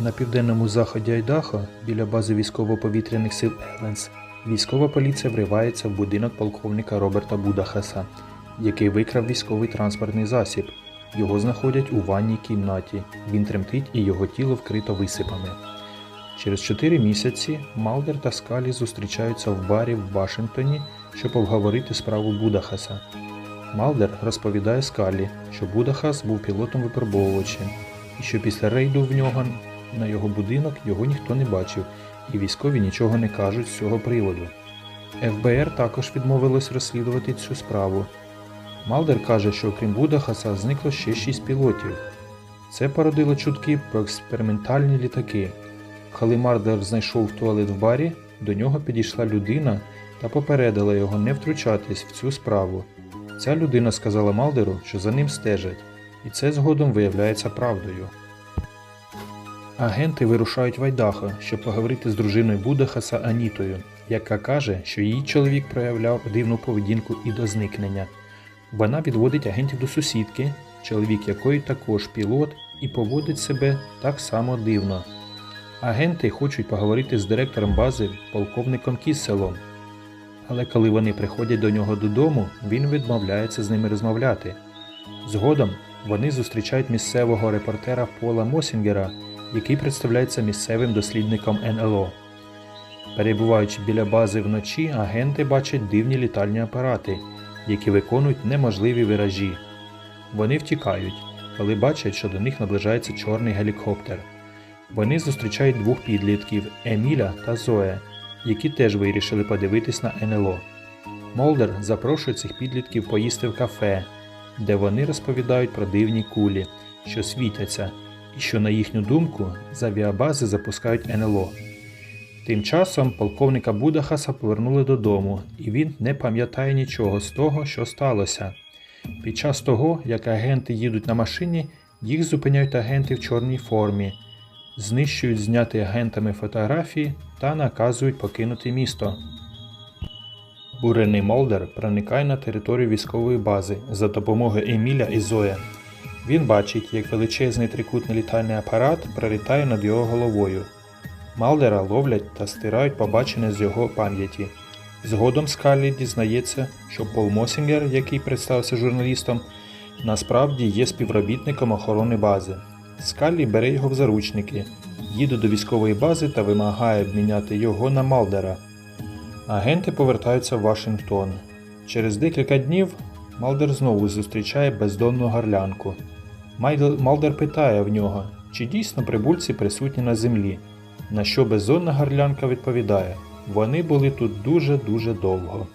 На південному заході Айдахо, біля бази військово-повітряних сил Еленс, військова поліція вривається в будинок полковника Роберта Будахаса, який викрав військовий транспортний засіб. Його знаходять у ванній кімнаті. Він тремтить і його тіло вкрито висипами. Через чотири місяці Малдер та Скалі зустрічаються в барі в Вашингтоні, щоб обговорити справу Будахаса. Малдер розповідає Скалі, що Будахас був пілотом випробовувачем, і що після рейду в нього на його будинок його ніхто не бачив, і військові нічого не кажуть з цього приводу. ФБР також відмовилось розслідувати цю справу. Малдер каже, що окрім Будахаса зникло ще шість пілотів. Це породило чутки про експериментальні літаки. Коли Малдер знайшов туалет в барі, до нього підійшла людина та попередила його не втручатись в цю справу. Ця людина сказала Малдеру, що за ним стежать, і це згодом виявляється правдою. Агенти вирушають в Айдахо, щоб поговорити з дружиною Будахаса Анітою, яка каже, що її чоловік проявляв дивну поведінку і до зникнення. Вона відводить агентів до сусідки, чоловік якої також пілот, і поводить себе так само дивно. Агенти хочуть поговорити з директором бази полковником Кісселом. Але коли вони приходять до нього додому, він відмовляється з ними розмовляти. Згодом вони зустрічають місцевого репортера Пола Мосінгера, який представляється місцевим дослідником НЛО. Перебуваючи біля бази вночі, агенти бачать дивні літальні апарати, які виконують неможливі виражі. Вони втікають, коли бачать, що до них наближається чорний гелікоптер. Вони зустрічають двох підлітків Еміля та Зоe, які теж вирішили подивитись на НЛО. Молдер запрошує цих підлітків поїсти в кафе, де вони розповідають про дивні кулі, що світяться, і що, на їхню думку, з авіабази запускають НЛО. Тим часом полковника Будахаса повернули додому, і він не пам'ятає нічого з того, що сталося. Під час того, як агенти їдуть на машині, їх зупиняють агенти в чорній формі, знищують зняті агентами фотографії та наказують покинути місто. Бурений Молдер проникає на територію військової бази за допомогою Еміля і Зоя. Він бачить, як величезний трикутний літальний апарат пролітає над його головою. Малдера ловлять та стирають побачене з його пам'яті. Згодом Скалі дізнається, що Пол Мосінгер, який представився журналістом, насправді є співробітником охорони бази. Скаллі бере його в заручники, їде до військової бази та вимагає обміняти його на Малдера. Агенти повертаються в Вашингтон. Через декілька днів Малдер знову зустрічає бездонну горлянку. Малдер питає в нього, чи дійсно прибульці присутні на землі. На що безонна гарлянка відповідає: вони були тут дуже-дуже довго.